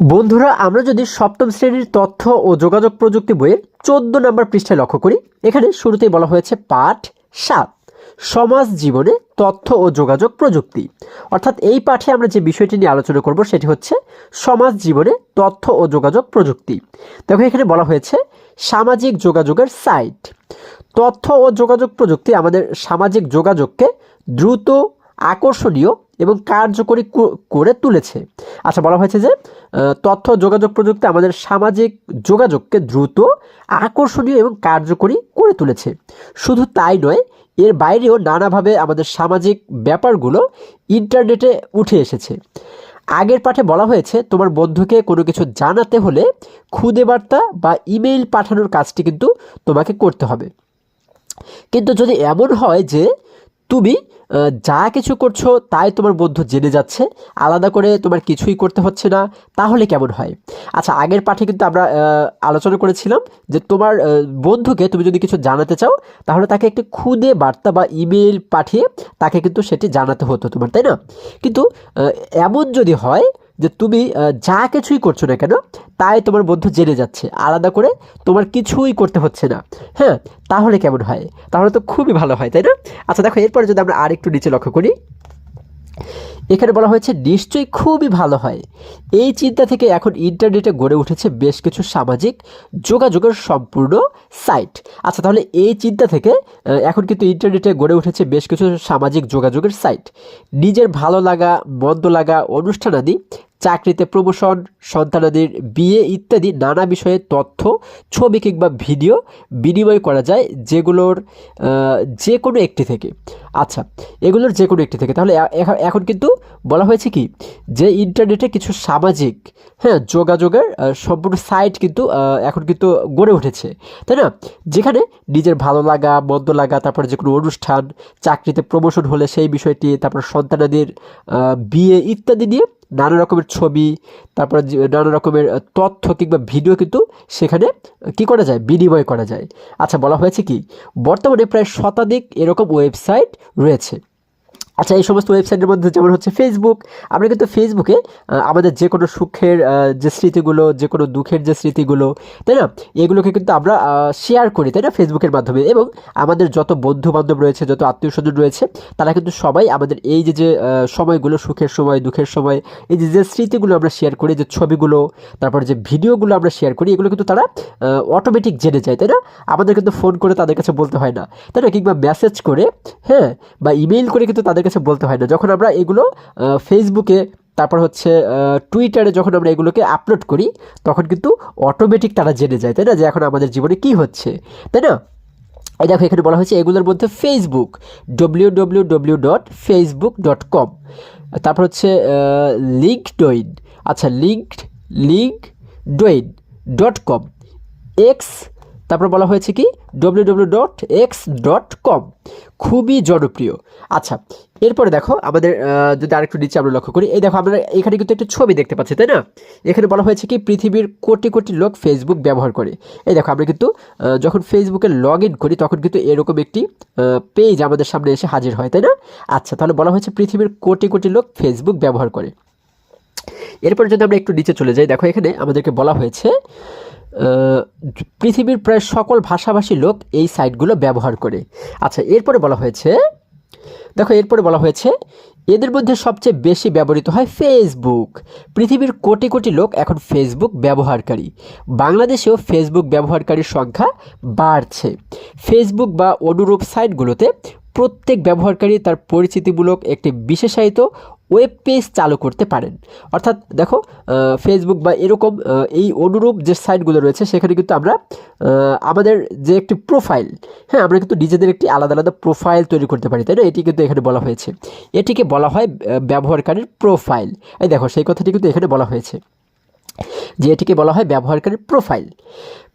বন্ধুরা, আমরা যদি সপ্তম শ্রেণির তথ্য ও যোগাযোগ প্রযুক্তি বইয়ের চোদ্দ নম্বর পৃষ্ঠায় লক্ষ্য করি, এখানে শুরুতেই বলা হয়েছে পাঠ সাত, সমাজ জীবনে তথ্য ও যোগাযোগ প্রযুক্তি। অর্থাৎ এই পাঠে আমরা যে বিষয়টি নিয়ে আলোচনা করব, সেটি হচ্ছে সমাজ জীবনে তথ্য ও যোগাযোগ প্রযুক্তি। দেখো, এখানে বলা হয়েছে সামাজিক যোগাযোগের সাইট। তথ্য ও যোগাযোগ প্রযুক্তি আমাদের সামাজিক যোগাযোগকে দ্রুত, আকর্ষণীয় এবং কার্যকরী করে তুলেছে। আচ্ছা বলা হয়েছে যে তথ্য, যোগাযোগ প্রযুক্তি আমাদের সামাজিক যোগাযোগকে দ্রুত, আকর্ষণীয় এবং কার্যকরী করে তুলেছে। শুধু তাই নয়, এর বাইরেও নানাভাবে আমাদের সামাজিক ব্যাপারগুলো ইন্টারনেটে উঠে এসেছে। আগের পাঠে বলা হয়েছে, তোমার বন্ধুকে কোনো কিছু জানাতে হলে খুদে বার্তা বা ইমেইল পাঠানোর কাজটি কিন্তু তোমাকে করতে হবে। কিন্তু যদি এমন হয় যে তুমি যা কিছু করছ তাই তোমার বন্ধু জেনে যাচ্ছে, আলাদা করে তোমার কিছুই করতে হচ্ছে না, তাহলে কেমন হয়? আচ্ছা আগের পাঠে কিন্তু আমরা আলোচনা করেছিলাম যে তোমার বন্ধুকে তুমি যদি কিছু জানাতে চাও, তাহলে তাকে একটি খুদে বার্তা বা ইমেল পাঠিয়ে তাকে কিন্তু সেটি জানাতে হতো তোমার, তাই না? কিন্তু এমন যদি হয় যে তুমি যা কিছুই করছ না কেন, তাই তোমার বন্ধু জেনে যাচ্ছে। আলাদা করে তোমার কিছুই করতে হচ্ছে না। হ্যাঁ তাহলে কেমন হয়? তাহলে তো খুবই ভালো হয়, তাই না? আচ্ছা দেখো, এরপরে যদি আমরা আরেকটু নিচে লক্ষ্য করি। এখানে বলা হয়েছে, নিশ্চয়ই খুবই ভালো হয়। এই চিন্তা থেকে এখন ইন্টারনেটে গড়ে উঠেছে বেশ কিছু সামাজিক যোগাযোগের সম্পূর্ণ সাইট। আচ্ছা তাহলে এই চিন্তা থেকে এখন কিন্তু ইন্টারনেটে গড়ে উঠেছে বেশ কিছু সামাজিক যোগাযোগের সাইট। নিজের ভালো লাগা, মন্দ লাগা, অনুষ্ঠানাদি, চাকরিতে প্রমোশন, সন্তানাদির বিয়ে ইত্যাদি নানা বিষয়ে তথ্য, ছবি কিংবা ভিডিও বিনিময় করা যায় যেগুলোর যে কোনো একটি থেকে। আচ্ছা এগুলোর যে কোনো একটি থেকে। তাহলে এখন কিন্তু বলা হয়েছে কি, যে ইন্টারনেটে কিছু সামাজিক হ্যাঁ যোগাযোগের সম্পূর্ণ সাইট কিন্তু এখন কিন্তু গড়ে উঠেছে, তাই না? যেখানে নিজের ভালো লাগা, মন্দ লাগা, তারপরে যে কোনো অনুষ্ঠান, চাকরিতে প্রমোশন হলে সেই বিষয়টি, তারপর সন্তানাদের বিয়ে ইত্যাদি নিয়ে নানা রকমের ছবি, তারপরে নানা রকমের তথ্য কিংবা ভিডিও কিন্তু সেখানে কি করা যায়? বিনিময় করা যায়। আচ্ছা বলা হয়েছে কি, বর্তমানে প্রায় শতাধিক এরকম ওয়েবসাইট রয়েছে। আচ্ছা এই সমস্ত ওয়েবসাইটের মধ্যে যেমন হচ্ছে ফেসবুক আমরা কিন্তু ফেসবুকে আমাদের যে কোনো সুখের যে স্মৃতিগুলো যে কোনো দুঃখের যে স্মৃতিগুলো, তাই না? এগুলোকে কিন্তু আমরা শেয়ার করি, তাই না? ফেসবুকের মাধ্যমে। এবং আমাদের যত বন্ধু বান্ধব রয়েছে, যত আত্মীয় স্বজন রয়েছে, তারা কিন্তু সবাই আমাদের এই যে যে সময়গুলো, সুখের সময়, দুঃখের সময়, এই যে যে স্মৃতিগুলো আমরা শেয়ার করি, যে ছবিগুলো, তারপর যে ভিডিওগুলো আমরা শেয়ার করি, এগুলো কিন্তু তারা অটোমেটিক জেনে যায়, তাই না? আমাদের কিন্তু ফোন করে তাদের কাছে বলতে হয় না, তাই না? কিংবা মেসেজ করে হ্যাঁ? বা ইমেইল করে কিন্তু তাদের কাছে বলতে হয় না। যখন আমরা এগুলো ফেসবুকে তারপর হচ্ছে টুইটারে যখন আমরা এগুলোকে আপলোড করি, তখন কিন্তু অটোমেটিক তারা জেনে যায়, তাই না? যে এখন আমাদের জীবনে কি হচ্ছে, তাই না? এই দেখো, এখানে বলা হয়েছে এগুলোর মধ্যে Facebook W W W dot Facebook dot com তারপর হচ্ছে লিঙ্ক আচ্ছা link link dot com X তারপর বলা হয়েছে কি? W W dot X dot com খুবই জনপ্রিয়। আচ্ছা এরপরে দেখো, আমাদের যদি আরেকটু নিচে আমরা লক্ষ্য করি, এই দেখো, আমরা এখানে কিন্তু একটা ছবি দেখতে পাচ্ছি, তাই না? এখানে বলা হয়েছে কি, পৃথিবীর কোটি কোটি লোক ফেসবুক ব্যবহার করে। এই দেখো, আমরা কিন্তু যখন ফেসবুকে লগ ইন করি, তখন কিন্তু এরকম একটি পেজ আমাদের সামনে এসে হাজির হয়, তাই না? আচ্ছা তাহলে বলা হয়েছে পৃথিবীর কোটি কোটি লোক ফেসবুক ব্যবহার করে। এরপর যদি আমরা একটু নিচে চলে যাই, দেখো, এখানে আমাদেরকে বলা হয়েছে পৃথিবীর প্রায় সকল ভাষাভাষী লোক এই সাইটগুলো ব্যবহার করে। আচ্ছা এরপরে বলা হয়েছে, দেখো, এরপরে বলা হয়েছে, এদের মধ্যে সবচেয়ে বেশি ব্যবহৃত হয় ফেসবুক পৃথিবীর কোটি কোটি লোক এখন ফেসবুক ব্যবহারকারী। বাংলাদেশেও ফেসবুক ব্যবহারকারীর সংখ্যা বাড়ছে। ফেসবুক বা অনুরূপ সাইটগুলোতে প্রত্যেক ব্যবহারকারী তার পরিচিতিমূলক একটি বিশেষায়িত ওয়েব পেজ চালু করতে পারেন। অর্থাৎ দেখো ফেসবুক বা এরকম এই অনুরূপ যে সাইটগুলো রয়েছে, সেখানে কিন্তু আমরা আমাদের যে একটি প্রোফাইল হ্যাঁ আমরা কিন্তু নিজেদের একটি আলাদা আলাদা প্রোফাইল তৈরি করতে পারি, তাই না? এটি কিন্তু এখানে বলা হয়েছে। এটিকে বলা হয় ব্যবহারকারীর প্রোফাইল এই দেখো, সেই কথাটি কিন্তু এখানে বলা হয়েছে। যে এটিকে বলা হয় ব্যবহারকারী প্রোফাইল।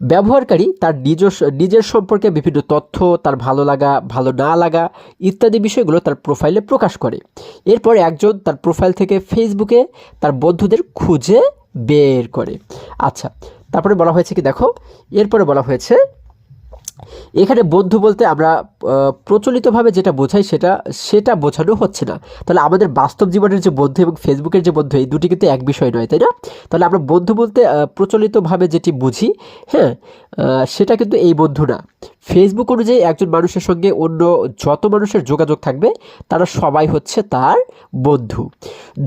ব্যবহারকারী তার নিজস্ব, নিজের সম্পর্কে বিভিন্ন তথ্য, তার ভালো লাগা, ভালো না লাগা ইত্যাদি বিষয়গুলো তার প্রোফাইলে প্রকাশ করে। এরপর একজন তার প্রোফাইল থেকে ফেসবুকে তার বন্ধুদের খুঁজে বের করে। আচ্ছা তারপরে বলা হয়েছে কি, দেখো, এরপরে বলা হয়েছে এখানে বন্ধু বলতে আমরা প্রচলিতভাবে যেটা বোঝাই সেটা সেটা বোঝানো হচ্ছে না। তাহলে আমাদের বাস্তব জীবনের যে বন্ধু এবং ফেসবুকের যে বন্ধু এই দুটি কিন্তু এক বিষয় নয়, তাই না? তাহলে আমরা বন্ধু বলতে প্রচলিতভাবে যেটি বুঝি হ্যাঁ সেটা কিন্তু এই বন্ধু না। ফেসবুক অনুযায়ী একজন মানুষের সঙ্গে অন্য যত মানুষের যোগাযোগ থাকবে, তারা সবাই হচ্ছে তার বন্ধু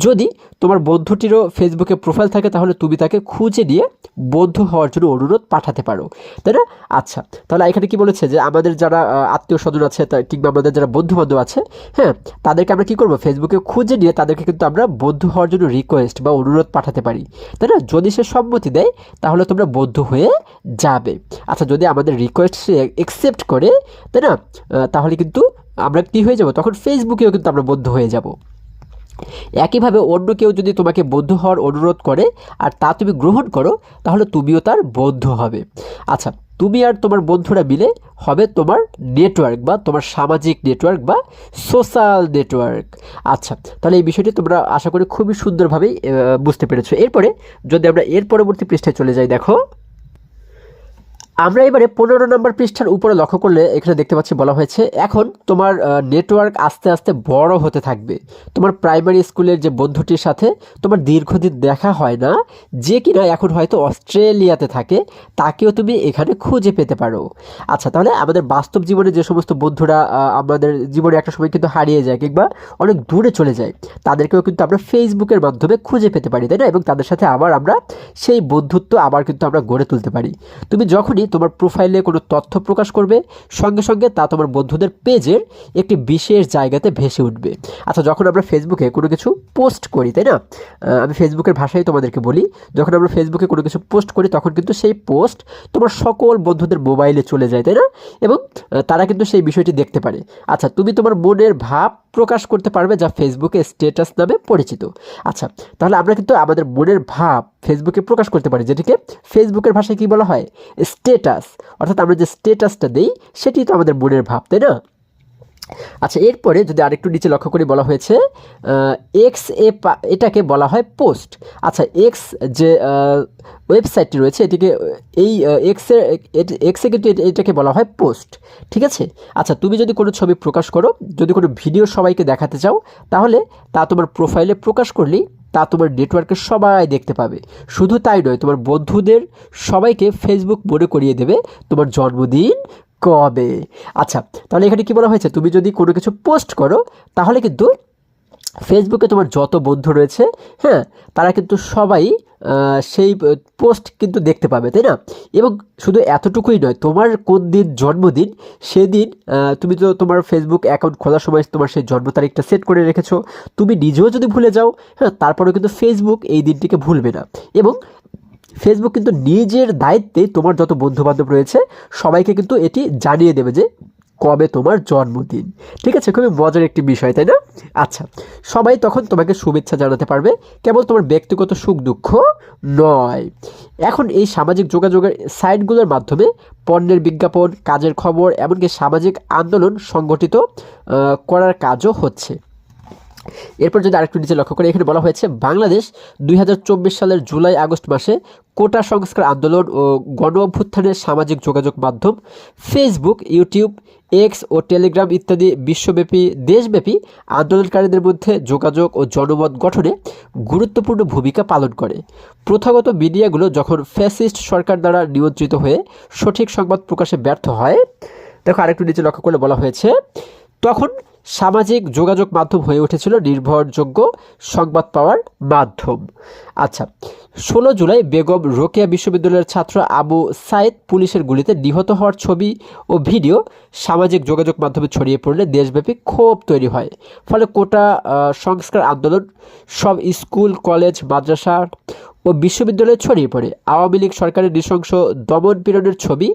যদি তোমার বন্ধুটিরও ফেসবুকে প্রোফাইল থাকে, তাহলে তুমি তাকে খুঁজে নিয়ে বন্ধু হওয়ার জন্য অনুরোধ পাঠাতে পারো, তাই না? আচ্ছা তাহলে এখানে কি বলেছে যে আমাদের যারা আত্মীয় স্বজন আছে কিংবা আমাদের যারা বন্ধু বান্ধব আছে হ্যাঁ তাদেরকে আমরা কি করব? ফেসবুকে খুঁজে নিয়ে তাদেরকে কিন্তু আমরা বন্ধু হওয়ার জন্য রিকোয়েস্ট বা অনুরোধ পাঠাতে পারি। তাই না? যদি সে সম্মতি দেয়, তাহলে তোমরা বন্ধু হয়ে যাবে। আচ্ছা যদি আমাদের রিকোয়েস্ট সে একসেপ্ট করে, তাই না? তাহলে কিন্তু আমরা কি হয়ে যাব? তখন ফেসবুকেও কিন্তু আমরা বন্ধু হয়ে যাব। একইভাবে অন্য কেউ যদি তোমাকে বন্ধু হওয়ার অনুরোধ করে, আর তা তুমি গ্রহণ করো, তাহলে তুমিও তার বন্ধু হবে। আচ্ছা তুমি আর তোমার বন্ধুরা মিলে হবে তোমার নেটওয়ার্ক বা তোমার সামাজিক নেটওয়ার্ক বা সোশ্যাল নেটওয়ার্ক আচ্ছা তাহলে এই বিষয়টি তোমরা আশা করি খুবই সুন্দরভাবেই বুঝতে পেরেছ। এরপরে যদি আমরা এর পরবর্তী পৃষ্ঠায় চলে যাই, দেখো। আমরা এবারে পনেরো নম্বর পৃষ্ঠার উপরে লক্ষ্য করলে এখানে দেখতে পাচ্ছি বলা হয়েছে, এখন তোমার নেটওয়ার্ক আস্তে আস্তে বড় হতে থাকবে। তোমার প্রাইমারি স্কুলের যে বন্ধুটির সাথে তোমার দীর্ঘদিন দেখা হয় না, যে কিনা এখন হয়তো অস্ট্রেলিয়াতে থাকে, তাকেও তুমি এখানে খুঁজে পেতে পারো। আচ্ছা তাহলে আমাদের বাস্তব জীবনে যে সমস্ত বন্ধুরা আমাদের জীবনে একটা সময় কিন্তু হারিয়ে যায় কিংবা অনেক দূরে চলে যায়, তাদেরকেও কিন্তু আমরা ফেসবুকের মাধ্যমে খুঁজে পেতে পারি, তাই না? এবং তাদের সাথে আবার আমরা সেই বন্ধুত্ব আবার কিন্তু আমরা গড়ে তুলতে পারি। তুমি যখনই তোমার প্রোফাইলে কোনো তথ্য প্রকাশ করবে, সঙ্গে সঙ্গে তা তোমার বন্ধুদের পেজের একটি বিশেষ জায়গাতে ভেসে উঠবে। আচ্ছা যখন আমরা ফেসবুকে কোনো কিছু পোস্ট করি, তাই না? আমি ফেসবুকের ভাষায় তোমাদেরকে বলি। যখন আমরা ফেসবুকে কোনো কিছু পোস্ট করি, তখন কিন্তু সেই পোস্ট তোমার সকল বন্ধুদের মোবাইলে চলে যায়, তাই না? এবং তারা কিন্তু সেই বিষয়টি দেখতে পারে। আচ্ছা তুমি তোমার মনের ভাব প্রকাশ করতে পারবে যা ফেসবুকে স্ট্যাটাস নামে পরিচিত। আচ্ছা তাহলে আমরা কিন্তু আমাদের মনের ভাব ফেসবুকে প্রকাশ করতে পারি, যেটিকে ফেসবুকের ভাষায় কি বলা হয়? স্ট্যাটাস অর্থাৎ আমরা যে স্ট্যাটাসটা দিই সেটি তো আমাদের মনের ভাব, তাই না? আচ্ছা এরপরে যদি আরেকটু নিচে লক্ষ্য করে বলা হয়েছে এক্স এ এটাকে বলা হয় পোস্ট। আচ্ছা এক্স যে ওয়েবসাইটটি রয়েছে, এটিকে, এই এক্সের এক্সে কিন্তু এটাকে বলা হয় পোস্ট। ঠিক আছে? আচ্ছা তুমি যদি কোনো ছবি প্রকাশ করো, যদি কোনো ভিডিও সবাইকে দেখাতে চাও, তাহলে তা তোমার প্রোফাইলে প্রকাশ করলেই তা তোমার নেটওয়ার্কে সবাই দেখতে পাবে। শুধু তাই নয়, তোমার বন্ধুদের সবাইকে ফেসবুক মনে করিয়ে দেবে। তোমার জন্মদিন কবে? আচ্ছা তাহলে এখানে কি বলা হয়েছে? তুমি যদি কোনো কিছু পোস্ট করো, তাহলে কিন্তু ফেসবুকে তোমার যত বন্ধু রয়েছে হ্যাঁ তারা কিন্তু সবাই সেই পোস্ট কিন্তু দেখতে পাবে, তাই না? এবং শুধু এতটুকুই নয়, তোমার কোন দিন জন্মদিন, সেদিন তুমি তো তোমার ফেসবুক অ্যাকাউন্ট খোলার সময় তোমার সেই জন্ম তারিখটা সেট করে রেখেছো। তুমি নিজেও যদি ভুলে যাও হ্যাঁ তারপরেও কিন্তু ফেসবুক এই দিনটিকে ভুলবে না। এবং ফেসবুক কিন্তু নিজের দায়িত্বে তোমার যত বন্ধু বান্ধব রয়েছে, সবাইকে কিন্তু এটি জানিয়ে দেবে যে কবে তোমার জন্মদিন। ঠিক আছে? খুবই মজার একটি বিষয়, তাই না? আচ্ছা সবাই তখন তোমাকে শুভেচ্ছা জানাতে পারবে। কেবল তোমার ব্যক্তিগত সুখ দুঃখ নয়। এখন এই সামাজিক যোগাযোগের সাইটগুলোর মাধ্যমে পণ্যের বিজ্ঞাপন, কাজের খবর, এমনকি সামাজিক আন্দোলন সংগঠিত করার কাজও হচ্ছে। এরপর যদি আরেকটু নিচে লক্ষ্য করে, এখানে বলা হয়েছে বাংলাদেশ দুই হাজার চব্বিশ সালের জুলাই আগস্ট মাসে কোটা সংস্কার আন্দোলন ও গণ অভ্যুত্থানের সামাজিক যোগাযোগ মাধ্যম ফেসবুক ইউটিউব এক্স ও টেলিগ্রাম ইত্যাদি বিশ্বব্যাপী, দেশব্যাপী আন্দোলনকারীদের মধ্যে যোগাযোগ ও জনমত গঠনে গুরুত্বপূর্ণ ভূমিকা পালন করে। প্রথাগত মিডিয়াগুলো যখন ফ্যাসিস্ট সরকার দ্বারা নিয়ন্ত্রিত হয়ে সঠিক সংবাদ প্রকাশে ব্যর্থ হয়, দেখো আরেকটু নিচে লক্ষ্য করলে বলা হয়েছে তখন সামাজিক যোগাযোগ মাধ্যম হয়ে উঠেছিল নির্ভরযোগ্য সংবাদ পাওয়ার মাধ্যম। আচ্ছা ষোলো জুলাই বেগম রোকেয়া বিশ্ববিদ্যালয়ের ছাত্র আবু সাইদ পুলিশের গুলিতে নিহত হওয়ার ছবি ও ভিডিও সামাজিক যোগাযোগ মাধ্যমে ছড়িয়ে পড়লে দেশব্যাপী ক্ষোভ তৈরি হয়। ফলে কোটা সংস্কার আন্দোলন, সব স্কুল, কলেজ, মাদ্রাসা ও বিশ্ববিদ্যালয়ে ছড়িয়ে পড়ে। আওয়ামী লীগ সরকারের নৃশংস দমন পীড়নের ছবি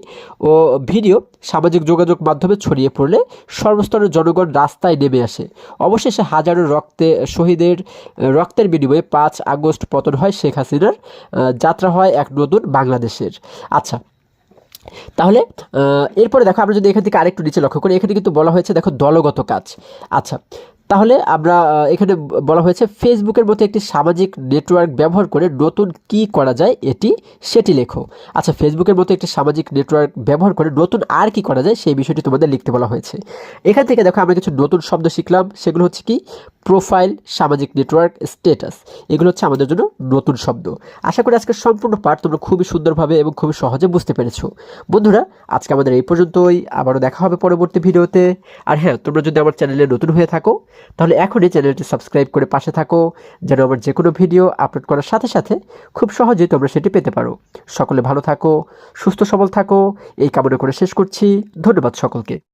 ও ভিডিও সামাজিক যোগাযোগ মাধ্যমে ছড়িয়ে পড়লে সর্বস্তরের জনগণ রাস্তায় নেমে আসে। অবশেষে হাজারো রক্তে শহীদের, রক্তের বিনিময়ে পাঁচ আগস্ট পতন হয় শেখ হাসিনার যাত্রা হয় এক নতুন বাংলাদেশের। আচ্ছা তাহলে এরপরে দেখো, আমরা যদি এখান থেকে আরেকটু নিচে লক্ষ্য করি, এখানে কিন্তু বলা হয়েছে, দেখো, দলগত কাজ। আচ্ছা তাহলে আমরা এখানে বলা হয়েছে ফেসবুকের মতো একটি সামাজিক নেটওয়ার্ক ব্যবহার করে নতুন কি করা যায় এটি সেটি লেখো। আচ্ছা ফেসবুকের মতো একটি সামাজিক নেটওয়ার্ক ব্যবহার করে নতুন আর কি করা যায় সেই বিষয়টি তোমাদের লিখতে বলা হয়েছে। এখান থেকে দেখো আমরা কিছু নতুন শব্দ শিখলাম, সেগুলো হচ্ছে কি? প্রোফাইল, সামাজিক নেটওয়ার্ক, স্ট্যাটাস। এগুলো হচ্ছে আমাদের জন্য নতুন শব্দ। আশা করি আজকের সম্পূর্ণ পাঠ তোমরা খুবই সুন্দরভাবে এবং খুবই সহজে বুঝতে পেরেছ। বন্ধুরা, আজকে আমাদের এই পর্যন্তই। আবারও দেখা হবে পরবর্তী ভিডিওতে। আর হ্যাঁ তোমরা যদি আমার চ্যানেলে নতুন হয়ে থাকো তাহলে এখনই চ্যানেলটি সাবস্ক্রাইব করে পাশে থাকো, যেন আমার যে কোনো ভিডিও আপলোড করার সাথে সাথে খুব সহজেই তোমরা সেটি পেতে পারো। সকলে ভালো থাকো, সুস্থ সবল থাকো, এই কামনা করে শেষ করছি। ধন্যবাদ সকলকে।